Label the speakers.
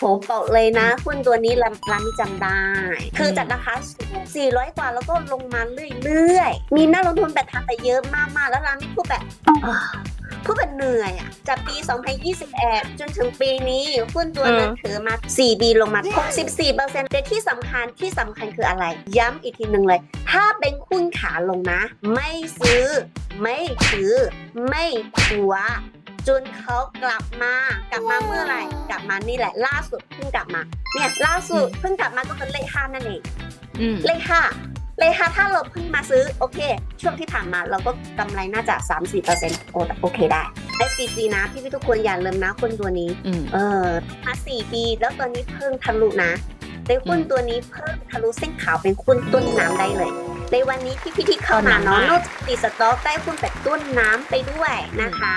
Speaker 1: ผมบอกเลยนะหุ้นตัวนี้ร้านร้านจำได้ คือจากราคา400 กว่าแล้วก็ลงมาเรื่อยๆ มีนักลงทุนแบบทำไปเยอะมากๆ แล้วร้านนี้พูดแบบพูดแบบเหนื่อยอะจากปี 2021 จนถึงปีนี้หุ้นตัวนั้นถือมา4ดีลงมา 64%แต่ที่สำคัญที่สำคัญคืออะไร ย้ำอีกทีหนึ่งเลย ถ้าเป็นหุ้นขาลงนะ ไม่ซื้อ ไม่ถือ ไม่ถัว จนเขากลับมากลับมาเมื่อไหร่ มานี่แหละ ล่าสุดเพิ่งกลับมา เนี่ยล่าสุดเพิ่งกลับมาก็เป็นเลขห้านั่นเอง
Speaker 2: อืม
Speaker 1: เลขห้าเลขห้าถ้าเราเพิ่งมาซื้อโอเค ช่วงที่ผ่านมาเราก็กำไรน่าจะ3-4%โอโอเคได้ SCC นะพี่พี่ๆทุกคนอย่าลืมนะคนตัวนี้
Speaker 2: อืม
Speaker 1: เออมาสี่ปีแล้วตัวนี้เพิ่งทะลุนะในหุ้น
Speaker 2: อืม
Speaker 1: ตัวนี้เพิ่งทะลุเส้นขาวเป็นหุ้นต้นน้ำได้เลย ในวันนี้พี่พี่ๆที่เข้ามาเนาะ
Speaker 2: ต้นน้ำ
Speaker 1: นอกจากติดสต็อกได้หุ้นแบบต้นน้ำไปด้วยนะคะ